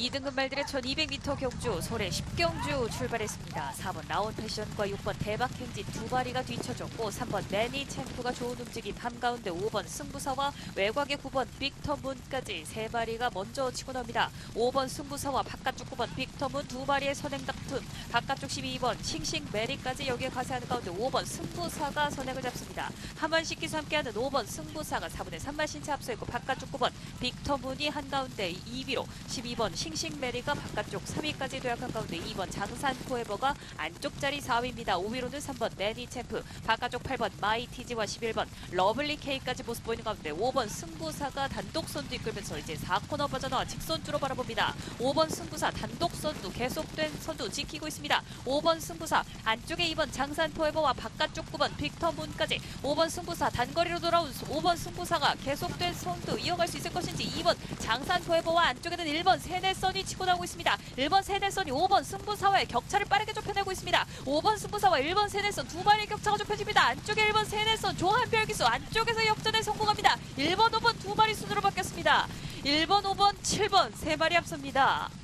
2등급 말들의 1200m 경주 소래 10경주 출발했습니다. 4번 라온 패션과 6번 대박 행진 두 마리가 뒤쳐졌고 3번 매니 챔프가 좋은 움직임 한가운데 5번 승부사와 외곽의 9번 빅터문까지 세 마리가 먼저 치고 나옵니다. 5번 승부사와 바깥쪽 9번 빅터문 두 마리의 선행 다툼 바깥쪽 12번 싱싱 메리까지 여기에 가세하는 가운데 5번 승부사가 선행을 잡습니다. 하만식기수 함께하는 5번 승부사가 4분의 3만 신차 앞서 있고 바깥쪽 9번 빅터문이 한가운데 2위로 12번 싱 싱메리가 바깥쪽 3위까지 도약한 가운데 2번 장산 포에버가 안쪽 자리 4위입니다. 5위로는 3번 매니 챔프 바깥쪽 8번 마이티지와 11번 러블리 K까지 모습 보이는 가운데 5번 승부사가 단독 선두 이끌면서 이제 4코너 빠져나와 직선주로 바라봅니다. 5번 승부사 단독 선두 계속된 선두 지키고 있습니다. 5번 승부사 안쪽에 2번 장산 포에버와 바깥쪽 9번 빅터 문까지 5번 승부사 단거리로 돌아온 5번 승부사가 계속된 선두 이어갈 수 있을 것인지 2번 장산 포에버와 안쪽에는 1번 세네 선이 치고 나오고 있습니다. 1번 세네선이 5번 승부사와의 격차를 빠르게 좁혀내고 있습니다. 5번 승부사와 1번 세네선 두 마리의 격차가 좁혀집니다. 안쪽에 1번 세네선 조한별 기수 안쪽에서 역전에 성공합니다. 1번 5번 두 마리 순으로 바뀌었습니다. 1번 5번 7번 세 마리 앞섭니다.